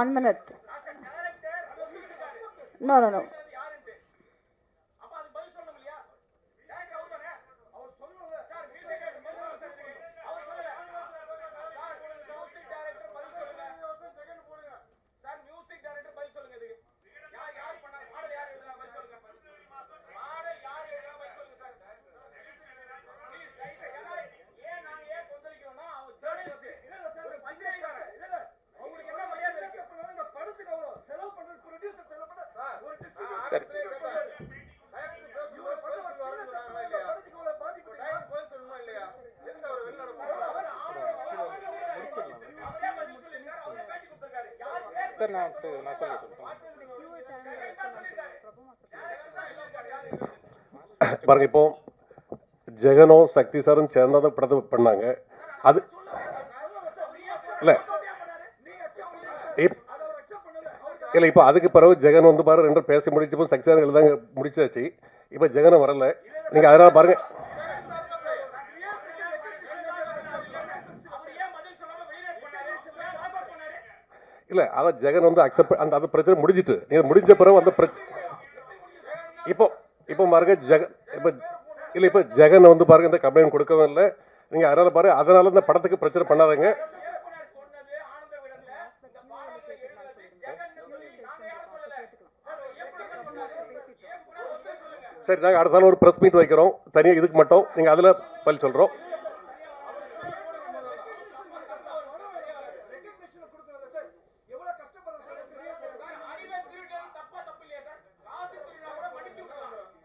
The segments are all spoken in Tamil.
Sir one minute no no no அப்ப அது பதில் சொல்லணும் இல்லையா டேரக்டர் அவர் தானே அவர் சொல்லணும் சார் மியூசிக் டைரக்டர் பதில் சொல்லுங்க அவர் சொல்லல சார் மியூசிக் டைரக்டர் பதில் சொல்லுங்க சார் மியூசிக் டைரக்டர் பதில் சொல்லுங்க இதுக்கு யார் யார் பண்ணா பாடல் யார் எழுதுனா பதில் சொல்லுங்க பாடல் யார் எழுதுனா பதில் சொல்லுங்க சார் ப்ளீஸ் ரைட் ஏன்னா ஏன் நாங்க ஏன் கொந்தளிக்கிறோம்னா அவர் ஜேர்னலிஸ்ட் இல்ல சார் ஒரு பத்திரிகையாளர் இல்ல இல்ல உங்களுக்கு என்ன மரியாதை இருக்கு இந்த படத்துக்கு அவ்வளவு செலவு பண்றது ப்ரொடியூசர் செலவு பண்ண ஒரு டிஸ்ட்ரிபியூட்டர் சார் நான் நான் சொல்லுங்கள் பாருங்க இப்போ ஜெகனும் சக்தி சாரும் சேர்ந்தா தான் படத்தை பண்ணாங்க. அது இல்லை. இல்லை இப்போ அதுக்கு பிறகு ஜெகன் வந்து பாரு ரெண்டும் பேசி முடிச்சப்போ சக்தி சார் எழுதாங்க முடிச்சாச்சு. இப்போ ஜெகனும் வரல. நீங்கள் அதனால் பாருங்க. இல்லை அதான் ஜெகன் வந்து அக்செப்ட் அந்த அந்த பிரச்சனை முடிஞ்சிட்டு. நீங்கள் முடிஞ்ச பிறகு அந்த பிரச்சனை இப்போ இப்போ பாருங்க ஜெகன் இப்போ இல்லை இப்போ ஜெகன் வந்து பாருங்க இந்த கம்ப்ளைண்ட் கொடுக்கவும் இல்லை. நீங்கள் அதனால பாருங்க அதனால இந்த படத்துக்கு பிரச்சனை பண்ணாதீங்க. சரி நாங்கள் அடுத்த நாள் ஒரு ப்ரெஸ் மீட் வைக்கிறோம். தனியாக இதுக்கு மட்டும். நீங்கள் அதில் பதில் சொல்கிறோம்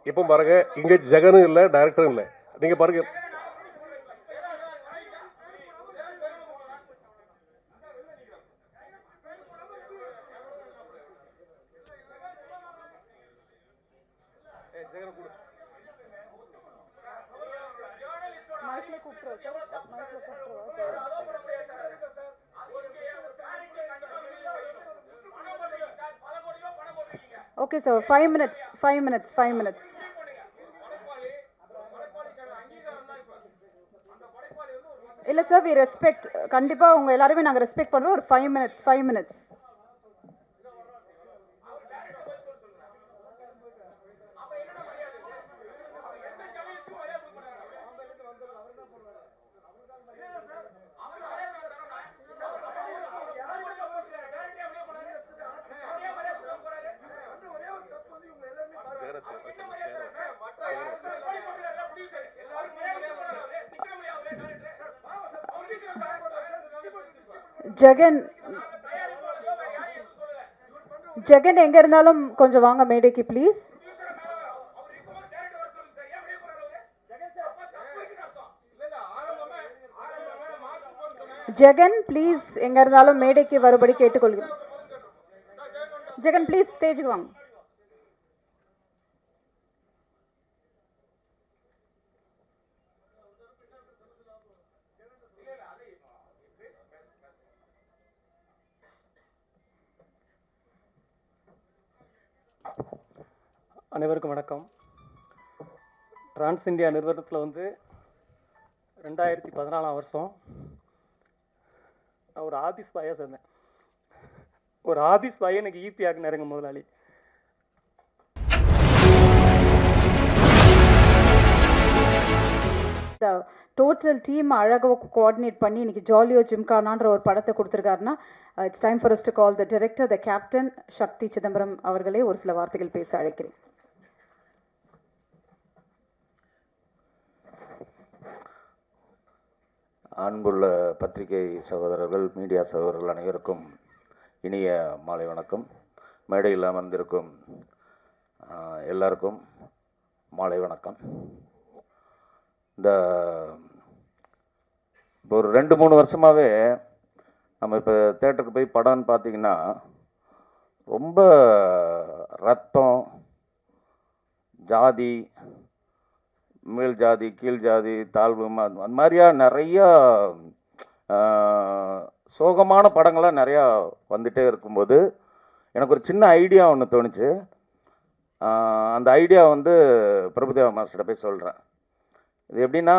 இப்போ பாருங்க இங்கே ஜெகனும் இல்லை டைரக்டரும் இல்லை. நீங்கள் பாருங்க மைக்கில் கூப்பிட்டுருவோம் சார் மைக்கில் கூப்பிட்டுருவோம் okay sir five minutes five minutes five minutes இல்லை சார் வி ரெஸ்பெக்ட் கண்டிப்பாக உங்கள் எல்லாருமே நாங்கள் ரெஸ்பெக்ட் பண்ணுறோம் ஒரு five minutes five minutes Jagan Jagan எங்க இருந்தாலும் கொஞ்சம் வாங்க மேடைக்கு ப்ளீஸ் ஜெகன் ப்ளீஸ் எங்க இருந்தாலும் மேடைக்கு வரும்படி கேட்டுக்கொள்கிறேன் ஜெகன் ப்ளீஸ் ஸ்டேஜுக்கு வாங்க. அனைவருக்கும் வணக்கம். டிரான்ஸ் இந்தியா நிறுவனத்தில் வந்து ரெண்டாயிரத்தி பதினாலாம் வருஷம் நான் ஒரு ஆபீஸ் பாயாக சேர்ந்தேன். ஒரு ஆபீஸ் பாயை எனக்கு E ஈபி ஆக்குனாருங்க முதலாளி. டோட்டல் டீம் அழகாக கோஆர்டினேட் பண்ணி இன்னைக்கு ஜாலியோ ஜிம்கானான்ற ஒரு படத்தை கொடுத்துருக்காருன்னா it's time for us to call the director the captain Sakthi Chidambaram அவர்களே ஒரு சில வார்த்தைகள் பேச அழைக்கிறேன். அன்புள்ள பத்திரிகை சகோதரர்கள் மீடியா சகோதரர்கள் அனைவருக்கும் இனிய மாலை வணக்கம். மேடையில் அமர்ந்திருக்கும் எல்லாருக்கும் மாலை வணக்கம். இந்த இப்போ ஒரு ரெண்டு மூணு வருஷமாகவே நம்ம இப்போ தேட்டருக்கு போய் படம்னு பார்த்தீங்கன்னா ரொம்ப ரத்தம் ஜாதி மேல் ஜாதி கீழ் ஜாதி தாழ்வு அந்த மாதிரியா நிறையா சோகமான படங்கள்லாம் நிறையா வந்துகிட்டே இருக்கும்போது எனக்கு ஒரு சின்ன ஐடியா ஒன்று தோணுச்சு. அந்த ஐடியா வந்து பிரபுதேவா மாஸ்டர்கிட்ட போய் சொல்கிறேன் இது எப்படின்னா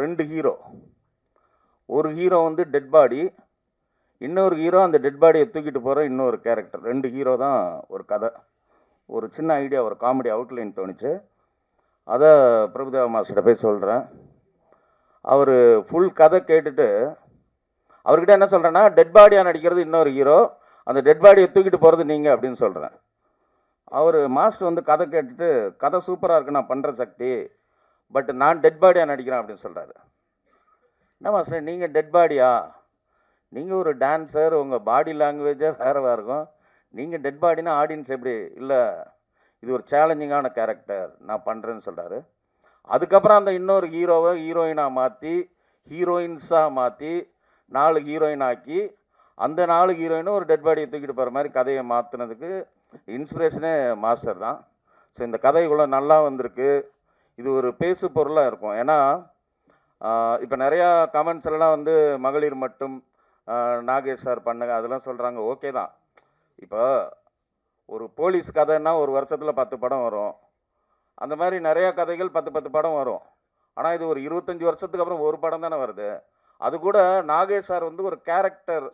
ரெண்டு ஹீரோ. ஒரு ஹீரோ வந்து டெட் பாடி இன்னொரு ஹீரோ அந்த டெட் பாடியை தூக்கிட்டு போகிற இன்னொரு கேரக்டர். ரெண்டு ஹீரோ தான் ஒரு கதை. ஒரு சின்ன ஐடியா ஒரு காமெடி அவுட்லைன் தோணுச்சு. அதை பிரபுதேவ மாஸ்டர்கிட்ட போய் சொல்கிறேன் அவர் ஃபுல் கதை கேட்டுட்டு அவர்கிட்ட என்ன சொல்கிறேன்னா டெட் பாடியாக நடிக்கிறது இன்னொரு ஹீரோ அந்த டெட் பாடியை தூக்கிட்டு போகிறது நீங்கள் அப்படின்னு சொல்கிறேன் அவர் மாஸ்டர் வந்து கதை கேட்டுட்டு கதை சூப்பராக இருக்குது நான் பண்ணுற சக்தி பட் நான் டெட் பாடியாக நடிக்கிறேன் அப்படின்னு சொல்கிறாரு என்ன மாஸ்டர் நீங்கள் டெட் பாடியா நீங்கள் ஒரு டான்ஸர் உங்கள் பாடி லாங்குவேஜே வேறு இருக்கும். நீங்கள் டெட் பாடினா ஆடியன்ஸ் எப்படி? இல்லை இது ஒரு சேலஞ்சிங்கான கேரக்டர் நான் பண்ணுறேன்னு சொல்கிறாரு அதுக்கப்புறம் அந்த இன்னொரு ஹீரோவை ஹீரோயினாக மாற்றி ஹீரோயின்ஸாக மாற்றி நாலு ஹீரோயின் ஆக்கி அந்த நாலு ஹீரோயினும் ஒரு டெட் பாடியை தூக்கிட்டு போகிற மாதிரி கதையை மாற்றினதுக்கு இன்ஸ்பிரேஷனே மாஸ்டர் தான். ஸோ இந்த கதை இவ்வளோ நல்லா வந்திருக்கு. இது ஒரு பேசு பொருளாக இருக்கும். ஏன்னா இப்போ நிறையா கமெண்ட்ஸ் எல்லாம் வந்து மகளிர் மட்டும் நாகேஷ் சார் பண்ணுங்க அதெல்லாம் சொல்கிறாங்க ஓகே தான். இப்போ ஒரு போலீஸ் கதைன்னா ஒரு வருஷத்தில் பத்து படம் வரும். அந்த மாதிரி நிறையா கதைகள் பத்து பத்து படம் வரும். ஆனால் இது ஒரு இருபத்தஞ்சி வருஷத்துக்கு அப்புறம் ஒரு படம் தானே வருது. அது கூட நாகேஷ் சார் வந்து ஒரு கேரக்டர்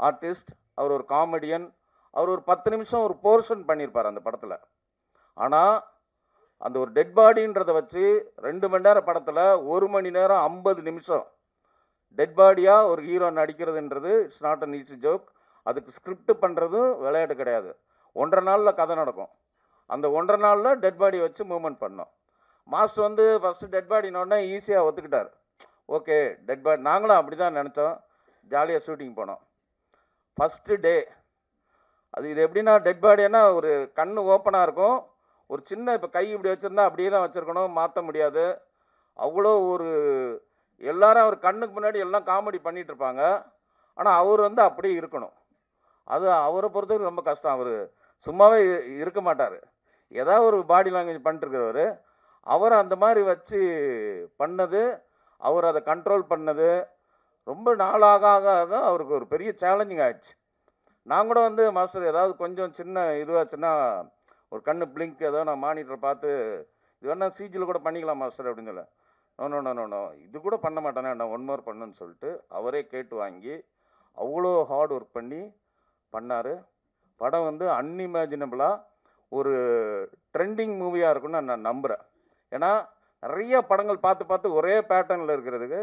ஆர்டிஸ்ட் அவர் ஒரு காமெடியன் அவர் ஒரு பத்து நிமிஷம் ஒரு போர்ஷன் பண்ணியிருப்பார் அந்த படத்தில். ஆனால் அந்த ஒரு டெட் பாடின்றதை வச்சு ரெண்டு மணி நேரம் படத்தில் ஒரு மணி நேரம் ஐம்பது நிமிஷம் டெட் பாடியாக ஒரு hero நடிக்கிறதுன்றது it's not an easy joke அதுக்கு ஸ்கிரிப்ட் பண்ணுறதும் விளையாட்டு கிடையாது. ஒன்றரை நாளில் கதை நடக்கும். அந்த ஒன்றரை நாளில் டெட் பாடி வச்சு மூமெண்ட் பண்ணோம். மாஸ்டர் வந்து ஃபஸ்ட்டு டெட் பாடினோடனே ஈஸியாக ஒத்துக்கிட்டார். ஓகே டெட் பாடி நாங்களும் அப்படி தான் நினச்சோம் ஜாலியாக ஷூட்டிங் போனோம். ஃபஸ்ட்டு டே அது இது எப்படின்னா டெட் பாடினா ஒரு கண் ஓப்பனாக இருக்கும். ஒரு சின்ன இப்போ கை இப்படி வச்சுருந்தா அப்படியே தான் வச்சுருக்கணும் மாற்ற முடியாது. அவ்வளோ ஒரு எல்லாரும் அவர் கண்ணுக்கு முன்னாடி எல்லாம் காமெடி பண்ணிகிட்ருப்பாங்க இருப்பாங்க. ஆனால் அவர் வந்து அப்படியே இருக்கணும். அது அவரை பொறுத்தவரைக்கும் ரொம்ப கஷ்டம். அவர் சும்மாவே இருக்க மாட்டார். ஏதாவது ஒரு பாடி லாங்குவேஜ் பண்ணிட்டுருக்கிறவர் அவர் அந்த மாதிரி வச்சு பண்ணது அவர் அதை கண்ட்ரோல் பண்ணது ரொம்ப நாளாக ஆக ஆக அவருக்கு ஒரு பெரிய சேலஞ்சிங் ஆயிடுச்சு. நான் கூட வந்து மாஸ்டர் ஏதாவது கொஞ்சம் சின்ன இதுவாச்சுன்னா ஒரு கண்ணு பிளிங்க் ஏதோ நான் மானிட்டர் பார்த்து இது வேணால் சிஜியில் கூட பண்ணிக்கலாம் மாஸ்டர் அப்படின்னு சொல்ல. நோ நோ நோ நோ இது கூட பண்ண மாட்டேனே நான் ஒன் மோர் பண்ணுன்னு சொல்லிட்டு அவரே கேட்டு வாங்கி அவ்வளோ ஹார்ட் ஒர்க் பண்ணி பண்ணார். படம் வந்து அன்இமேஜினபிளாக ஒரு ட்ரெண்டிங் மூவியாக இருக்கும்னு நான் நம்புகிறேன் ஏன்னா நிறைய படங்கள் பார்த்து பார்த்து ஒரே பேட்டர்னில் இருக்கிறதுக்கு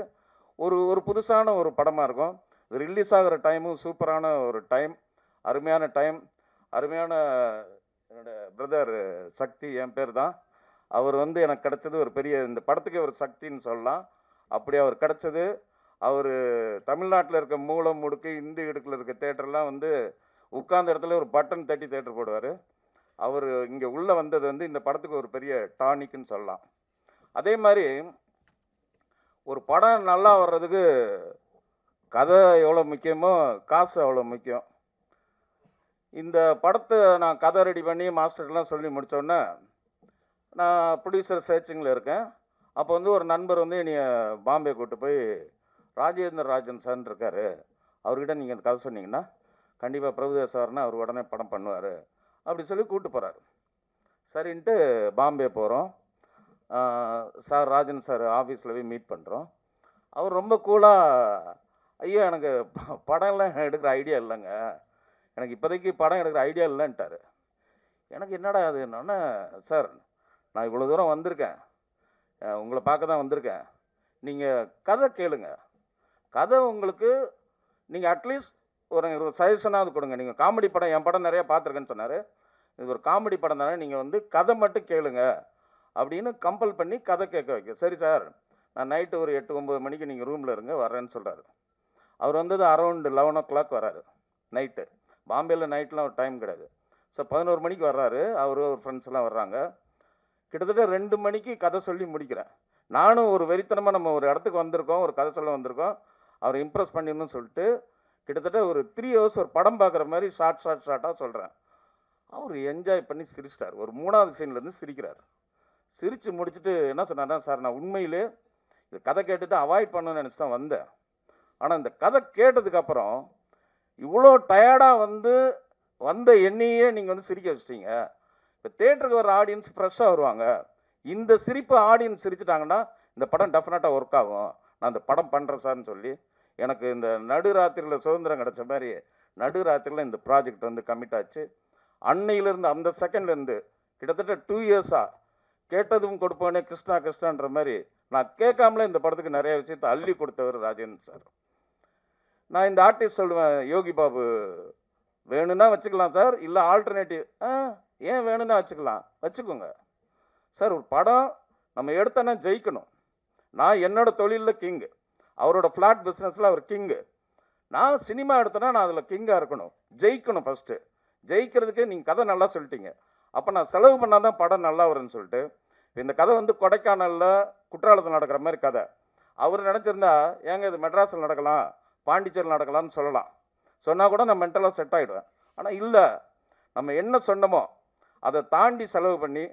ஒரு ஒரு புதுசான ஒரு படமாக இருக்கும். ரிலீஸ் ஆகிற டைமும் சூப்பரான ஒரு டைம் அருமையான டைம் அருமையான என்னோட பிரதர் சக்தி என் பேர் தான். அவர் வந்து எனக்கு கிடச்சது ஒரு பெரிய இந்த படத்துக்கு ஒரு சக்தின்னு சொல்லலாம். அப்படி அவர் கிடச்சது அவர் தமிழ்நாட்டில் இருக்க மூலம் முடுக்கு இந்தி இடுக்கில் இருக்க தேட்டர்லாம் வந்து உட்கார்ந்த இடத்துல ஒரு பட்டன் தட்டி தேட்டர் போடுவார். அவர் இங்கே உள்ளே வந்தது வந்து இந்த படத்துக்கு ஒரு பெரிய டானிக்குன்னு சொல்லலாம். அதே மாதிரி ஒரு படம் நல்லா வர்றதுக்கு கதை எவ்வளோ முக்கியமோ காசு அவ்வளோ முக்கியம். இந்த படத்தை நான் கதை ரெடி பண்ணி மாஸ்டர்லாம் சொல்லி முடித்தோன்னே நான் ப்ரொடியூசர் சர்ச்சிங்கில் இருக்கேன். அப்போ வந்து ஒரு நண்பர் வந்து என்னைய பாம்பே கூட்டு போய் ராஜேந்திர ராஜன் சார்ன்னு இருக்கார். அவர்கிட்ட நீங்கள் இந்த கதை சொன்னீங்கன்னா கண்டிப்பாக பிரபுதேவ சார்னா அவர் உடனே படம் பண்ணுவார். அப்படி சொல்லி கூப்பிட்டு போகிறாரு சரின்ட்டு பாம்பே போகிறோம் சார் ராஜன் சார் ஆஃபீஸில் போய் மீட் பண்ணுறோம் அவர் ரொம்ப கூலாக ஐயோ எனக்கு ப- படம்லாம் எடுக்கிற ஐடியா இல்லைங்க. எனக்கு இப்போதைக்கு படம் எடுக்கிற ஐடியா இல்லைன்ட்டார். எனக்கு என்னடா அது என்னன்னா சார் நான் இவ்வளோ தூரம் வந்திருக்கேன். உங்களை பார்க்க தான் வந்திருக்கேன். நீங்கள் கதை கேளுங்க. கதை உங்களுக்கு நீங்கள் அட்லீஸ்ட் ஒரு ஒரு சஜஷனாவது கொடுங்க. நீங்கள் காமெடி படம் என் படம் நிறையா பார்த்துருக்கேன்னு சொன்னார். இது ஒரு காமெடி படம் தானே நீங்கள் வந்து கதை மட்டும் கேளுங்க அப்படின்னு கம்பல் பண்ணி கதை கேட்க வைக்க. சரி சார் நான் நைட்டு ஒரு எட்டு ஒம்பது மணிக்கு நீங்கள் ரூமில் இருங்க வரேன்னு சொல்கிறாரு அவர் வந்தது அரௌண்டு லெவன் ஓ கிளாக் வராரு நைட்டு பாம்பேயில் நைட்லாம் ஒரு டைம் கிடையாது. ஸோ பதினோரு மணிக்கு வர்றாரு அவர் ஒரு ஃப்ரெண்ட்ஸ் எல்லாம் வர்றாங்க. கிட்டத்தட்ட ரெண்டு மணிக்கு கதை சொல்லி முடிக்கிறேன். நானும் ஒரு வெறித்தனமாக நம்ம ஒரு இடத்துக்கு வந்திருக்கோம் ஒரு கதை சொல்ல வந்திருக்கோம். அவரை இம்ப்ரெஸ் பண்ணிடணும்னு சொல்லிட்டு கிட்டத்தட்ட ஒரு த்ரீ ஹவர்ஸ் ஒரு படம் பார்க்குற மாதிரி ஷார்ட் ஷார்ட் ஷார்ட்டாக சொல்கிறேன் அவர் என்ஜாய் பண்ணி சிரிச்சிட்டார். ஒரு மூணாவது சீன்லேருந்து சிரிக்கிறார். சிரித்து முடிச்சுட்டு என்ன சொன்னார்னா சார் நான் உண்மையிலே இந்த கதை கேட்டுட்டு அவாய்ட் பண்ணணும்னு நினச்சி தான் வந்தேன். ஆனால் இந்த கதை கேட்டதுக்கப்புறம் இவ்வளோ டயர்டாக வந்து வந்த எண்ணியே நீங்கள் வந்து சிரிக்க வச்சிட்டீங்க. இப்போ தேட்டருக்கு வர ஆடியன்ஸ் ஃப்ரெஷ்ஷாக வருவாங்க. இந்த சிரிப்பு ஆடியன்ஸ் சிரிச்சிட்டாங்கன்னா இந்த படம் டெஃபினட்டாக ஒர்க் ஆகும். நான் இந்த படம் பண்ணுறேன் சார்னு சொல்லி எனக்கு இந்த நடுராத்திரியில் சுதந்திரம் கிடைச்ச மாதிரி நடுராத்திரியில் இந்த ப்ராஜெக்ட் வந்து கமிட் ஆச்சு. அன்னையிலேருந்து அந்த செகண்ட்லேருந்து கிட்டத்தட்ட டூ இயர்ஸாக கேட்டதும் கொடுப்போனே கிருஷ்ணா கிருஷ்ணான்ற மாதிரி நான் கேட்காமலே இந்த படத்துக்கு நிறைய விஷயத்தை அள்ளி கொடுத்தவர் ராஜேந்திர சார். நான் இந்த ஆர்டிஸ்ட் சொல்லுவேன் யோகி பாபு வேணும்னா வச்சுக்கலாம் சார் இல்லை ஆல்டர்னேட்டிவ் ஆ ஏன் வேணும்னா வச்சுக்கலாம் வச்சுக்கோங்க. சார் ஒரு படம் நம்ம எடுத்தோன்னா ஜெயிக்கணும். நான் என்னோட தொழிலில் கிங்கு அவரோட ஃப்ளாட் பிஸ்னஸில் அவர் கிங்கு நான் சினிமா எடுத்தேன்னா நான் அதில் கிங்காக இருக்கணும். ஜெயிக்கணும் ஃபஸ்ட்டு ஜெயிக்கிறதுக்கு நீங்கள் கதை நல்லா சொல்லிட்டீங்க. அப்போ நான் செலவு பண்ணால் தான் படம் நல்லா வரும்னு சொல்லிட்டு இந்த கதை வந்து கொடைக்கானலில் குற்றாலத்தில் நடக்கிற மாதிரி கதை. அவர் நினச்சிருந்தா ஏங்க இது மெட்ராஸில் நடக்கலாம் பாண்டிச்சேரியில் நடக்கலாம்னு சொல்லலாம். சொன்னால் கூட நான் மென்டலாக செட் ஆகிடுவேன் ஆனால் இல்லை நம்ம என்ன சொன்னமோ அதை தாண்டி செலவு பண்ணி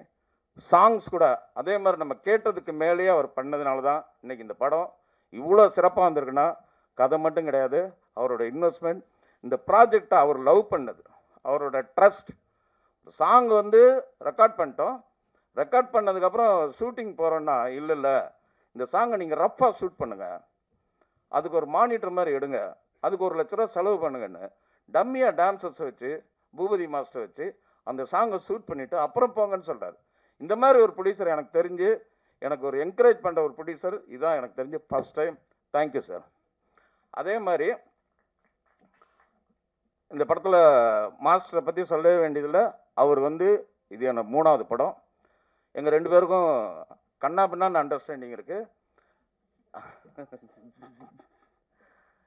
சாங்ஸ் கூட அதே மாதிரி நம்ம கேட்டதுக்கு மேலேயே அவர் பண்ணதுனால தான் இன்றைக்கி இந்த படம் இவ்வளோ சிறப்பாக வந்திருக்குன்னா கதை மட்டும் கிடையாது. அவரோட இன்வெஸ்ட்மெண்ட் இந்த ப்ராஜெக்டை அவர் லவ் பண்ணது. அவரோட ட்ரஸ்ட் சாங் வந்து ரெக்கார்ட் பண்ணிட்டோம். ரெக்கார்ட் பண்ணதுக்கப்புறம் ஷூட்டிங் போகிறோன்னா இல்லை இல்லை. இந்த சாங்கை நீங்கள் ரஃப்பாக ஷூட் பண்ணுங்கள் அதுக்கு ஒரு மானிட்டர் மாதிரி எடுங்க. அதுக்கு ஒரு லட்ச ரூபா செலவு பண்ணுங்கன்னு டம்மியாக டான்சர்ஸ் வச்சு பூபதி மாஸ்டர் வச்சு அந்த சாங்கை ஷூட் பண்ணிவிட்டு அப்புறம் போங்கன்னு சொல்கிறார் இந்த மாதிரி ஒரு ப்ரொடியூசர் எனக்கு தெரிஞ்சு எனக்கு ஒரு என்கரேஜ் பண்ணுற ஒரு ப்ரொடியூசர் இதுதான் எனக்கு தெரிஞ்சு ஃபஸ்ட் டைம் தேங்க்யூ சார் அதே மாதிரி இந்த படத்தில் மாஸ்டரை பற்றி சொல்லவே வேண்டியதில்லை. அவர் வந்து இது எனக்கு மூணாவது படம். எங்கள் ரெண்டு பேருக்கும் கண்ணா பின்னான்னு அண்டர்ஸ்டாண்டிங் இருக்குது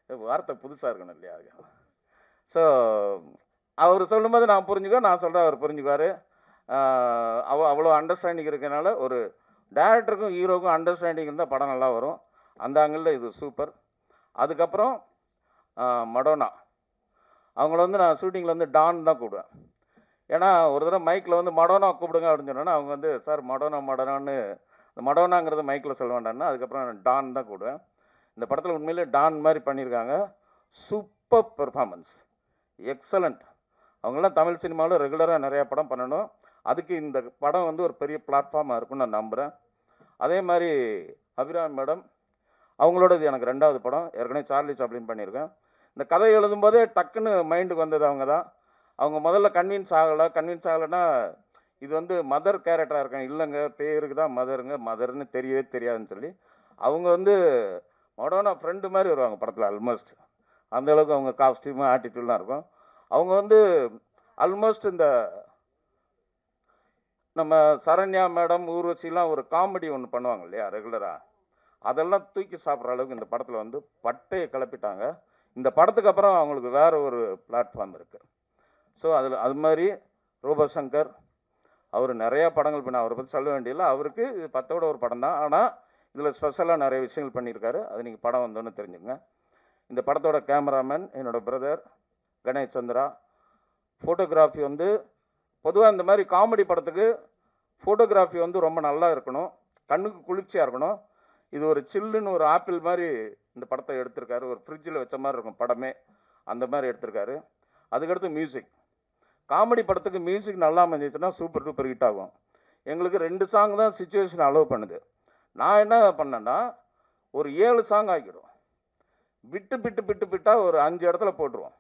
வார்த்தை புதுசாக இருக்கணும் இல்லையா? ஸோ அவர் சொல்லும்போது நான் புரிஞ்சுக்குவேன் நான் சொல்கிறேன் அவர் புரிஞ்சுக்குவார். அவ அவ்வளோ அண்டர்ஸ்டாண்டிங் இருக்கிறனால ஒரு டேரக்டருக்கும் ஹீரோக்கும் அண்டர்ஸ்டாண்டிங் இருந்தால் படம் நல்லா வரும். அந்த ஆங்கிளில் இது சூப்பர் அதுக்கப்புறம் மடோனா அவங்கள வந்து நான் ஷூட்டிங்கில் வந்து டான் தான் கூப்பிடுவேன். ஏன்னா ஒரு தடவை மைக்கில் வந்து மடோனா கூப்பிடுங்க அப்படின்னு சொன்னோன்னா அவங்க வந்து சார் மடோனா மடோனான்னு இந்த மடோனாங்கிறது மைக்கில் சொல்ல வேண்டாம்னா அதுக்கப்புறம் நான் டான் தான் கூப்பிடுவேன். இந்த படத்தில் உண்மையிலே டான் மாதிரி பண்ணியிருக்காங்க. சூப்பர் பெர்ஃபார்மன்ஸ் எக்ஸலண்ட் அவங்களாம் தமிழ் சினிமாவில் ரெகுலராக நிறையா படம் பண்ணணும். அதுக்கு இந்த படம் வந்து ஒரு பெரிய பிளாட்ஃபார்மாக இருக்கும்னு நான் நம்புகிறேன் அதே மாதிரி அபிராமி மேடம் அவங்களோடது எனக்கு ரெண்டாவது படம். ஏற்கனவே சார்லி சாப்ளின் பண்ணியிருக்கேன். இந்த கதை எழுதும்போதே டக்குன்னு மைண்டுக்கு வந்தது அவங்க தான். அவங்க முதல்ல கன்வின்ஸ் ஆகலை. கன்வின்ஸ் ஆகலைன்னா இது வந்து மதர் கேரக்டராக இருக்கேன். இல்லைங்க பேருக்கு தான் மதருங்க மதர்னு தெரியவே தெரியாதுன்னு சொல்லி அவங்க வந்து மொடோனா ஃப்ரெண்டு மாதிரி வருவாங்க படத்தில் ஆல்மோஸ்ட் அந்தளவுக்கு அவங்க காஸ்டியூமு ஆட்டிடியூட்லாம் இருக்கும். அவங்க வந்து ஆல்மோஸ்ட் இந்த நம்ம சரண்யா மேடம் ஊர்வசிலாம் ஒரு காமெடி ஒன்று பண்ணுவாங்க இல்லையா ரெகுலராக அதெல்லாம் தூக்கி சாப்பிட்ற அளவுக்கு இந்த படத்தில் வந்து பட்டையை கிளப்பிட்டாங்க. இந்த படத்துக்கு அப்புறம் அவங்களுக்கு வேறு ஒரு பிளாட்ஃபார்ம் இருக்குது ஸோ அதில் அது மாதிரி ரூபசங்கர் அவர் நிறையா படங்கள் பண்ண அவரை பற்றி சொல்ல வேண்டியதில்லை. அவருக்கு இது பத்தோட ஒரு படம் தான். ஆனால் இதில் ஸ்பெஷலாக நிறைய விஷயங்கள் பண்ணியிருக்காரு. அது நீங்கள் படம் வந்தோன்னு தெரிஞ்சுங்க இந்த படத்தோட கேமராமேன் என்னோடய பிரதர் கணேஷ் சந்திரா. ஃபோட்டோகிராஃபி வந்து பொதுவாக இந்த மாதிரி காமெடி படத்துக்கு ஃபோட்டோகிராஃபி வந்து ரொம்ப நல்லா இருக்கணும். கண்ணுக்கு குளிர்ச்சியாக இருக்கணும். இது ஒரு சில்லுன்னு ஒரு ஆப்பிள் மாதிரி இந்த படத்தை எடுத்திருக்காரு. ஒரு ஃப்ரிட்ஜில் வச்ச மாதிரி இருக்கும் படமே. அந்த மாதிரி எடுத்திருக்காரு. அதுக்கடுத்து மியூசிக் காமெடி படத்துக்கு மியூசிக் நல்லா அமைஞ்சிச்சுன்னா சூப்பர் டூப்பர் ஹிட் ஆகும். எங்களுக்கு ரெண்டு சாங் தான் சுச்சுவேஷன் அலோவ் பண்ணுது. நான் என்ன பண்ணேன்னா ஒரு ஏழு சாங் ஆக்கிடுவோம் விட்டு விட்டு விட்டு விட்டால் ஒரு அஞ்சு இடத்துல போட்டுருவோம்.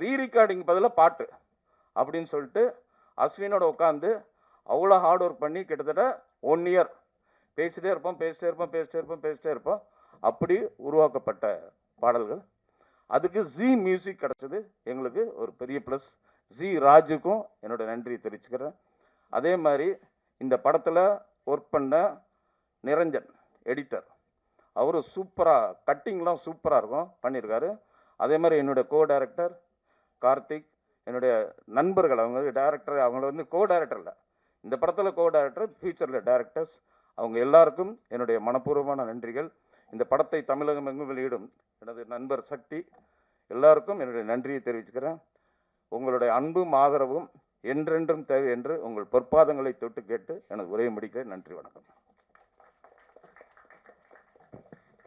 ரீ ரெக்கார்டிங் பதிலாக பாட்டு அப்படின்னு சொல்லிட்டு அஸ்வினோட உட்காந்து அவ்வளோ ஹார்ட் ஒர்க் பண்ணி கிட்டத்தட்ட ஒன் இயர் பேசிட்டே இருப்போம் பேசிட்டே இருப்போம் பேசிட்டே இருப்போம் பேசிட்டே இருப்போம். அப்படி உருவாக்கப்பட்ட பாடல்கள். அதுக்கு ஜி மியூசிக் கிடச்சது. எங்களுக்கு ஒரு பெரிய ப்ளஸ் ஜி ராஜுக்கும் என்னோட நன்றி தெரிவிச்சுக்கிறேன். அதே மாதிரி இந்த படத்தில் ஒர்க் பண்ண நிரஞ்சன் எடிட்டர் அவரு சூப்பராக கட்டிங்லாம் சூப்பராக இருக்கும் பண்ணியிருக்காரு அதே மாதிரி என்னுடைய கோ டைரக்டர் கார்த்திக் என்னுடைய நண்பர்கள் அவங்க டேரக்டர் அவங்கள வந்து கோ டைரக்டர் இல்லை. இந்த படத்தில் கோ டைரக்டர் ஃபியூச்சரில் டைரக்டர்ஸ் அவங்க எல்லாருக்கும் என்னுடைய மனப்பூர்வமான நன்றிகள். இந்த படத்தை தமிழகம் எங்கும் வெளியிடும் எனது நண்பர் சக்தி எல்லாருக்கும் என்னுடைய நன்றியை தெரிவிச்சுக்கிறேன். உங்களுடைய அன்பும் ஆதரவும் என்றென்றும் தேவை என்று உங்கள் பொற்பாதங்களை தொட்டு கேட்டு எனது உரையை முடிக்கிறேன். நன்றி வணக்கம்.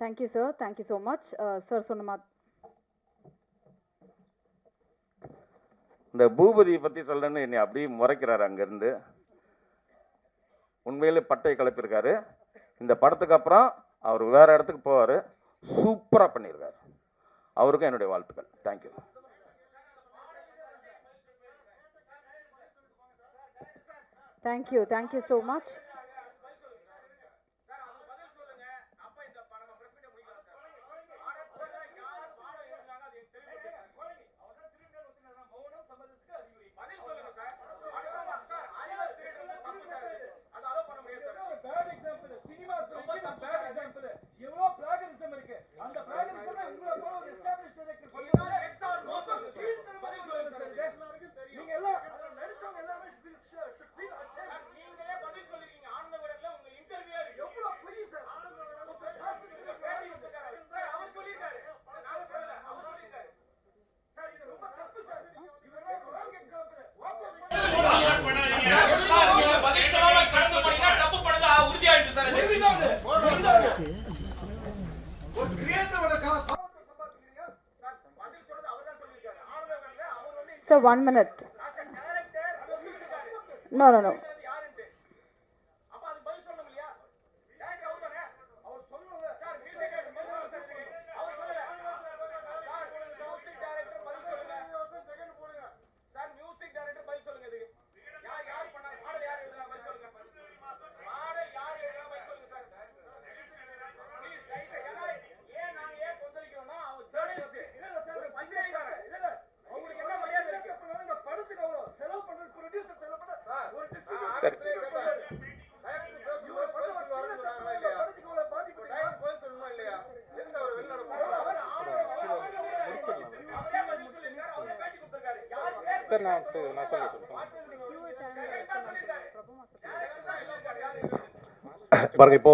Thank you sir thank you so much sir சொன்ன இந்த பூபதியை பற்றி சொல்லணும்னு என்னை அப்படியே முறைக்கிறாரு அங்கேருந்து. உண்மையிலே பட்டையை கிளப்பியிருக்காரு இந்த படத்துக்கு அப்புறம் அவர் வேறு இடத்துக்கு போவார். சூப்பராக பண்ணியிருக்காரு. அவருக்கும் என்னுடைய வாழ்த்துக்கள். Thank you thank you thank you so much bad example cinema துறைக்கு பேட் எக்ஸாம்பிள் எவ்வளவு பிளாகரிசம் இருக்கு அந்த பிளாகரிசம் உங்களை போல ஒரு எஸ்டாப்லிஷ் டைரக்டர் பண்ணுவாங்க நீங்க எல்லாம் நடிச்சவங்க எல்லாமே should feel ashamed. நீங்களே பதில் சொல்லிருக்கீங்க ஆனந்த விடல உங்க இன்டர்வியூ எவ்வளவு பொய் சார் அவர் சொல்லிருக்காரு நான் சொல்லல அவர் சொல்லிருக்காரு சார் இது ரொம்ப தப்பு சார் இவரெல்லாம் wrong example. சார் நீங்க பதில் சொல்லாம கடந்து போனீங்கன்னா தப்பு பண்ணதா உறுதியாயிடுது சார் அது. இதுதானே? இதுதானே? ஒரு கிரியேட்டரோட பாவத்தை சம்பாதிக்கிறீங்க சார் பதில் சொன்னது அவர் தான் சொல்லிருக்காரு ஆனந்த விடல அவர் வந்து சார் ஒன் மினிட் டைரக்டர் சொல்லிருக்காரு நோ நோ நோ அது யாருன்ட்டு அப்ப அது பதில் சொல்லணும் இல்லையா டைரக்டர் அவர் தானே அவர் சொல்லல சார் மியூசிக் டைரக்டர் பதில் சொல்ல சார் அவர் சொல்லல சார் மியூசிக் டைரக்டர் பதில் சொல்லுங்க சார் மியூசிக் டைரக்டர் பதில் சொல்லுங்க இதுக்கு யார் யார் பண்ணா பாடல் யார் எழுதுனா பதில் சொல்லுங்க பாடல் யார் எழுதுனா பதில் சொல்லுங்க சார் ப்ளீஸ் ரைட் ஏன்னா ஏன் நாங்க ஏன் கொந்தளிக்கிறோம்னா அவர் ஜெர்னலிஸ்ட் இல்ல சார் ஒரு பத்திரிகை சார் இல்ல உங்களுக்கு என்ன மரியாதை இருக்கு இந்த படத்துக்கு அவ்வளவு செலவு பண்றது ப்ரொடியூசர் செலவு பண்ண ஒரு டிஸ்ட்ரிபியூட்டர் சார். இவங்க பண்ண ஒரு சின்ன தப்பு இந்த படத்துக்கு இவ்வளவு பாதிப்பு அவரே பதில் சொல்லிருக்காரு அவரே பேட்டி கொடுத்திருக்காரு யார் பேர் சார் நான் நான் சொல்கிறேன் பாருங்க இப்போ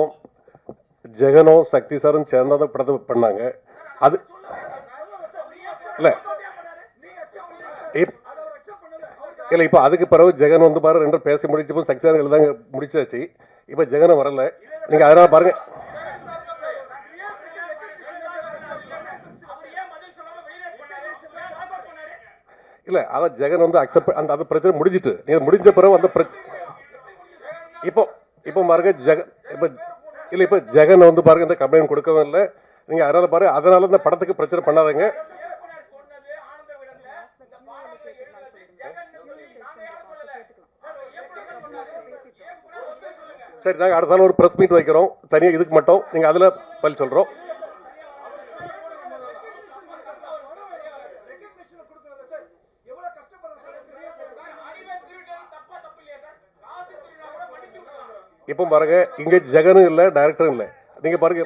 ஜெகனும் சக்தி சாரும் சேர்ந்தா தான் படத்தை பண்ணாங்க. அது இல்லை. இப் இல்லை இப்போ அதுக்கு பிறகு ஜெகன் வந்து பாரு ரெண்டும் பேசி முடிச்சப்போ சக்தி சார் எழுதாங்க முடிச்சாச்சு. இப்போ ஜெகனும் வரல. நீங்கள் அதனால பாருங்க அவர் ஏன் பதில் சொல்லாம வெளியே பண்ணாரு ஏன் வாக் அவுட் பண்ணாரு இல்லை அதான் ஜெகன் வந்து அக்செப்ட் அந்த அந்த பிரச்சனை முடிஞ்சிட்டு. நீங்கள் முடிஞ்ச பிறகு அந்த பிரச்சனை இப்போ இப்போ பாருங்க ஜெகன் இப்போ இல்லை இப்போ ஜெகன் வந்து பாருங்க இந்த கம்ப்ளைண்ட் கொடுக்கவும் இல்லை. நீங்கள் அதனால் பாருங்க அதனால இந்த படத்துக்கு பிரச்சனை பண்ணாதீங்க. சரி நாங்கள் அடுத்த நாள் ஒரு ப்ரெஸ் மீட் வைக்கிறோம். தனியாக இதுக்கு மட்டும். நீங்கள் அதில் பதில் சொல்கிறோம் இப்போ பாருங்க இங்கே ஜெகனும் இல்லை டைரக்டரும் இல்லை. நீங்கள் பாருங்க.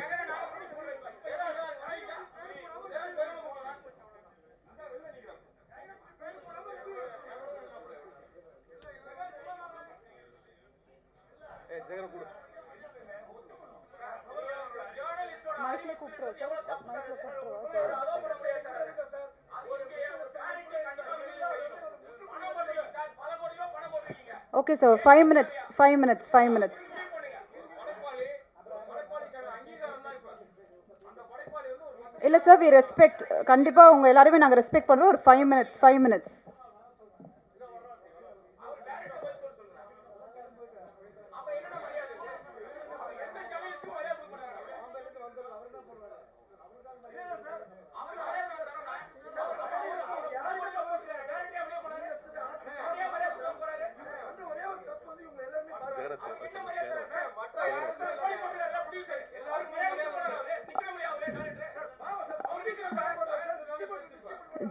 மைக்ல கூப்பிட்டு மைக்ல கூப்பிட்டுருவோம் okay sir five minutes five minutes five minutes இல்லை சார் வி ரெஸ்பெக்ட் கண்டிப்பாக உங்கள் எல்லாருமே நாங்கள் ரெஸ்பெக்ட் பண்ணுறோம் ஒரு five minutes five minutes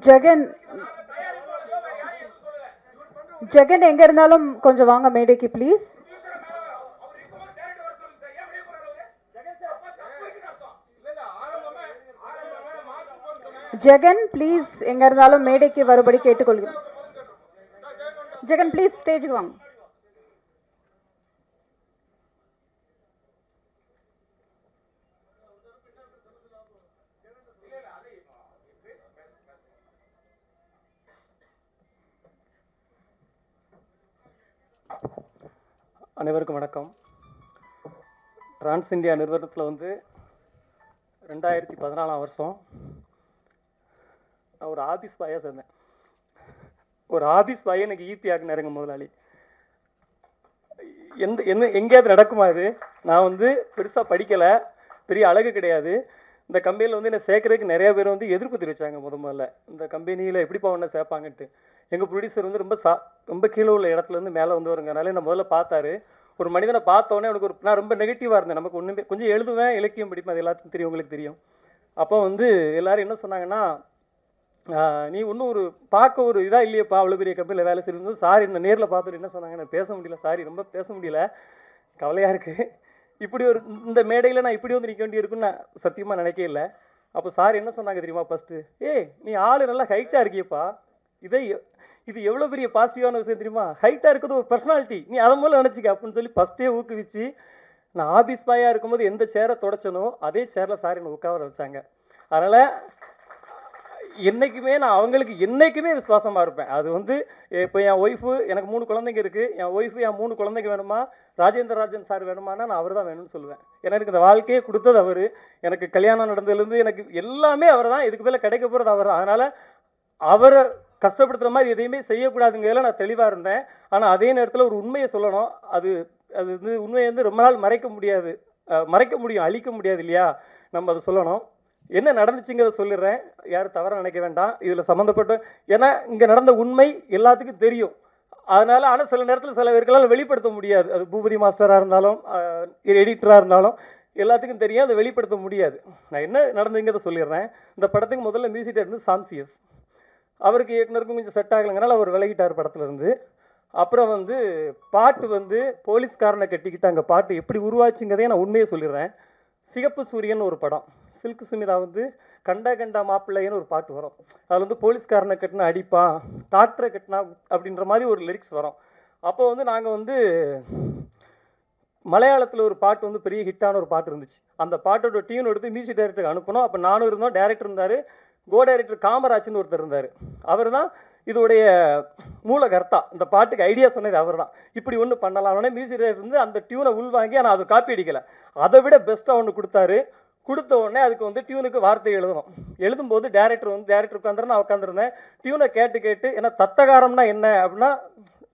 Jagan Jagan எங்கே இருந்தாலும் கொஞ்சம் வாங்க மேடைக்கு ப்ளீஸ் ஜெகன் ப்ளீஸ் எங்கே இருந்தாலும் மேடைக்கு வரும்படி கேட்டுக்கொள்கிறேன் ஜெகன் ப்ளீஸ் ஸ்டேஜுக்கு வாங்க. அனைவருக்கும் வணக்கம். டிரான்ஸ் இந்தியா நிறுவனத்தில் வந்து ரெண்டாயிரத்தி பதினாலாம் வருஷம் நான் ஒரு ஆபீஸ் பாயாக சேர்ந்தேன். ஒரு ஆபீஸ் பாயை எனக்கு ஈபி ஆக்குனாருங்க முதலாளி. எந்த என்ன எங்கேயாவது நடக்குமா இது? நான் வந்து பெருசாக படிக்கலை பெரிய அழகு கிடையாது. இந்த கம்பெனியில் வந்து என்னை சேர்க்கறதுக்கு நிறைய பேர் வந்து எதிர்ப்பு தெரிவிச்சாங்க முத முதல்ல. இந்த கம்பெனியில் எப்படிப்பா உன்னை சேர்ப்பாங்கன்ட்டு. எங்கள் ப்ரொடியூசர் வந்து ரொம்ப சா ரொம்ப கீழே உள்ள இடத்துல இருந்து மேலே வந்து வருங்கனால என்ன முதல்ல பார்த்தாரு. ஒரு மனிதனை பார்த்த உடனே எனக்கு ஒரு நான் ரொம்ப நெகட்டிவாக இருந்தேன். நமக்கு ஒன்றுமே கொஞ்சம் எழுதுவேன் இலக்கியம் படிப்பேன் அது எல்லாத்துக்கும் தெரியும் உங்களுக்கு தெரியும். அப்போ வந்து எல்லோரும் என்ன சொன்னாங்கன்னா நீ இன்னும் ஒரு பார்க்க ஒரு இதாக இல்லையப்பா அவ்வளோ பெரிய கம்பெனியில் வேலை செய்யணும் சாரி நான் நேரில் பார்த்துட்டு என்ன சொன்னாங்க நான் பேச முடியல சாரி ரொம்ப பேச முடியல. கவலையாக இருக்குது இப்படி ஒரு இந்த மேடையில் நான் இப்படி வந்து நிற்க வேண்டியிருக்குன்னு நான் சத்தியமாக நினைக்கவே இல்லை. அப்போ சார் என்ன சொன்னாங்க தெரியுமா ஃபஸ்ட்டு ஏய் நீ ஆள் நல்லா ஹைட்டாக இருக்கியப்பா. இதை இது எவ்வளோ பெரிய பாசிட்டிவான விஷயம் தெரியுமா? ஹைட்டாக இருக்கிறது ஒரு பர்சனாலிட்டி நீ அதை மூலம் நினச்சிக்க அப்படின்னு சொல்லி ஃபஸ்ட்டே ஊக்குவிச்சு நான் ஆஃபீஸ் பாயாக இருக்கும்போது எந்த சேரை தொடச்சனோ அதே சேரில் சார் என்னை உட்கார வச்சாங்க. அதனால் என்றைக்குமே நான் அவங்களுக்கு என்றைக்குமே விசுவாசமாக இருப்பேன். அது வந்து இப்போ என் ஒய்ஃபு எனக்கு மூணு குழந்தைங்க இருக்குது என் ஒய்ஃபு என் மூணு குழந்தைங்க வேணுமா? ராஜேந்திர ராஜன் சார் வேணுமானா நான் அவர் தான் வேணும்னு சொல்லுவேன். ஏன்னா எனக்கு இந்த வாழ்க்கையே கொடுத்தது அவர். எனக்கு கல்யாணம் நடந்ததுலேருந்து எனக்கு எல்லாமே அவர் தான் இதுக்கு மேலே கிடைக்க போகிறது அவர். தான் அதனால் அவரை கஷ்டப்படுத்துகிற மாதிரி எதையுமே செய்யக்கூடாதுங்கிறதுல நான் தெளிவாக இருந்தேன். ஆனால் அதே நேரத்தில் ஒரு உண்மையை சொல்லணும். அது அது வந்து உண்மையை வந்து ரொம்ப நாள் மறைக்க முடியாது. மறைக்க முடியும். அழிக்க முடியாது இல்லையா? நம்ம அதை சொல்லணும். என்ன நடந்துச்சுங்கிறத சொல்லிடுறேன். யாரும் தவறாக நினைக்க வேண்டாம். இதில் சம்மந்தப்பட்ட ஏன்னா இங்கே நடந்த உண்மை எல்லாத்துக்கும் தெரியும். அதனால் ஆனால் சில நேரத்தில் சில பேர்களால் வெளிப்படுத்த முடியாது. அது பூபதி மாஸ்டராக இருந்தாலும் எடிட்டராக இருந்தாலும் எல்லாத்துக்கும் தெரியும். அதை வெளிப்படுத்த முடியாது. நான் என்ன நடந்ததுங்கிறத சொல்லிடுறேன். இந்த படத்துக்கு முதல்ல மியூசிக் இருந்து சாம்சியஸ். அவருக்கு இயக்குனருக்கும் கொஞ்சம் செட் ஆகலைங்கனால அவர் விலகிட்டார் படத்துலேருந்து. அப்புறம் வந்து பாட்டு வந்து போலீஸ்காரனை கட்டிக்கிட்டு அங்கே பாட்டு எப்படி உருவாச்சுங்கிறதையும் நான் உண்மையை சொல்லிடுறேன். சிகப்பு சூரியன் ஒரு படம். சில்க் சுமிதா வந்து கண்டா கண்டா மாப்பிள்ளைன்னு ஒரு பாட்டு வரும். அதில் வந்து போலீஸ்காரனை கட்டினா அடிப்பான் டாக்டரை கட்டினா அப்படின்ற மாதிரி ஒரு லிரிக்ஸ் வரும். அப்போ வந்து நாங்கள் வந்து மலையாளத்தில் ஒரு பாட்டு வந்து பெரிய ஹிட்டான ஒரு பாட்டு இருந்துச்சு. அந்த பாட்டோட டியூன் எடுத்து மியூசிக் டைரக்டருக்கு அனுப்பணும் அப்போ நானும் இருந்தோம். டேரக்டர் இருந்தார். கோ டைரக்டர் காமராஜ்னு ஒருத்தர் இருந்தார். அவர் தான் இதோடைய மூலகர்த்தா. இந்த பாட்டுக்கு ஐடியா சொன்னது அவர் தான். இப்படி ஒன்று பண்ணலாம் உடனே மியூசிக் டைரக்டர் வந்து அந்த டியூனை உள்வாங்கி ஆனால் அதை காப்பி அடிக்கலை. அதை விட பெஸ்ட்டாக ஒன்று கொடுத்தாரு. கொடுத்த உடனே அதுக்கு வந்து டியூனுக்கு வார்த்தை எழுதணும். எழுதும்போது டேரக்டர் வந்து டேரக்டர் உட்காந்துரு நான் உட்காந்துருந்தேன் டியூனை கேட்டு கேட்டு ஏன்னா தத்தகாரம்னா என்ன அப்படின்னா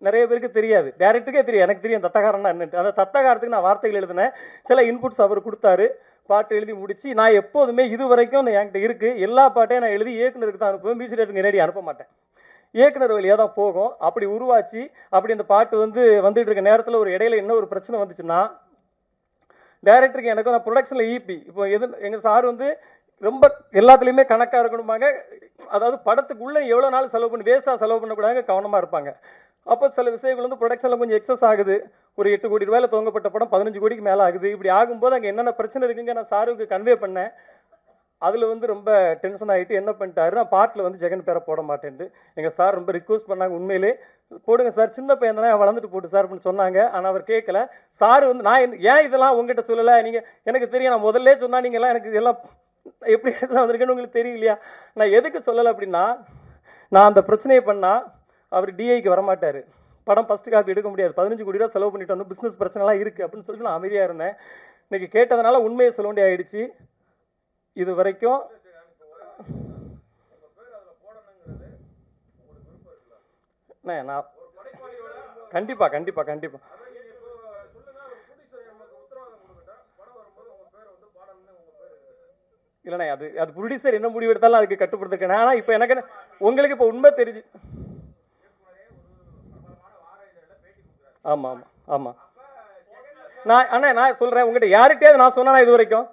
நிறைய பேருக்கு தெரியாது. டேரக்டருக்கே தெரியும் எனக்கு தெரியும் தத்தகாரம்னா என்னன்ட்டு. அந்த தத்தகாரத்துக்கு நான் வார்த்தைகள் எழுதினேன். சில இன்புட்ஸ் அவர் கொடுத்தாரு. பாட்டு எழுதி முடிச்சு நான் எப்போதுமே இது வரைக்கும் நான் என்கிட்ட இருக்குது எல்லா பாட்டையும் நான் எழுதி இயக்குனருக்கு தான் அனுப்புவேன். மியூசிக் டேரக்டருக்கு நேரடி அனுப்ப மாட்டேன். இயக்குனர் வழியாக தான் போகும். அப்படி உருவாச்சு. அப்படி அந்த பாட்டு வந்து வந்துட்டு இருக்க நேரத்தில் ஒரு இடையில என்ன ஒரு பிரச்சனை வந்துச்சுன்னா டைரக்டருக்கு எனக்கு நான் ப்ரொடக்ஷனில் ஈபி இப்போ எது எங்கள் சார் வந்து ரொம்ப எல்லாத்துலேயுமே கணக்காக இருக்கணுமாங்க அதாவது படத்துக்குள்ளே எவ்வளோ நாள் செலவு பண்ணி வேஸ்ட்டாக செலவு பண்ணக்கூடாதுங்க கவனமாக இருப்பாங்க. அப்போ சில விஷயங்கள் வந்து ப்ரொடக்ஷனில் கொஞ்சம் எக்ஸஸ் ஆகுது. ஒரு எட்டு கோடி ரூபாயில் துவங்கப்பட்ட படம் பதினஞ்சு கோடிக்கு மேலே ஆகுது. இப்படி ஆகும்போது அங்கே என்னென்ன பிரச்சனை இருக்குங்க நான் சாருக்கு கன்வே பண்ணேன். அதில் வந்து ரொம்ப டென்ஷன் ஆகிட்டு என்ன பண்ணிட்டாரு? நான் பாட்டில் வந்து ஜெகன் பேரை போட மாட்டேன்ட்டு. எங்கள் சார் ரொம்ப ரிக்வஸ்ட் பண்ணாங்க உண்மையிலே. போடுங்க சார் சின்ன பையன் தானே வளர்ந்துட்டு போட்டு சார் அப்படின்னு சொன்னாங்க. ஆனால் அவர் கேட்கல சார் வந்து நான் என்ன- ஏன் இதெல்லாம் உங்ககிட்ட சொல்லலை? நீங்கள் எனக்கு தெரியும். நான் முதல்ல சொன்னால் நீங்கள்லாம் எனக்கு இதெல்லாம் எப்படி எடுத்து வந்திருக்கேன்னு உங்களுக்கு தெரியும் இல்லையா? நான் எதுக்கு சொல்லலை அப்படின்னா நான் அந்த பிரச்சனையை பண்ணால் அவர் டிஐக்கு வரமாட்டார். படம் ஃபஸ்ட்டு காப்பி எடுக்க முடியாது. பதினஞ்சு கோடி ரூபா செலவு பண்ணிட்டு வந்து பிஸ்னஸ் பிரச்சனைலாம் இருக்குது அப்படின்னு சொல்லிட்டு நான் அமைதியாக இருந்தேன். இன்றைக்கி கேட்டதுனால உண்மையை சொல்ல வேண்டிய ஆயிடுச்சு இது வரைக்கும் அண்ணே, நான் கண்டிப்பா கண்டிப்பா கண்டிப்பா. இல்லைண்ணே அது அது ப்ரொடியூசர் என்ன முடிவு எடுத்தாலும் அதுக்கு கட்டுப்படுத்திருக்கேன். ஆனால் இப்போ எனக்கு உங்களுக்கு இப்போ உண்மை தெரிஞ்சு ஆமாம் ஆமாம் ஆமாம் நான் அண்ணா நான் சொல்கிறேன் உங்கள்கிட்ட யார்கிட்டயாவது நான் சொன்னேன்னா இது வரைக்கும்?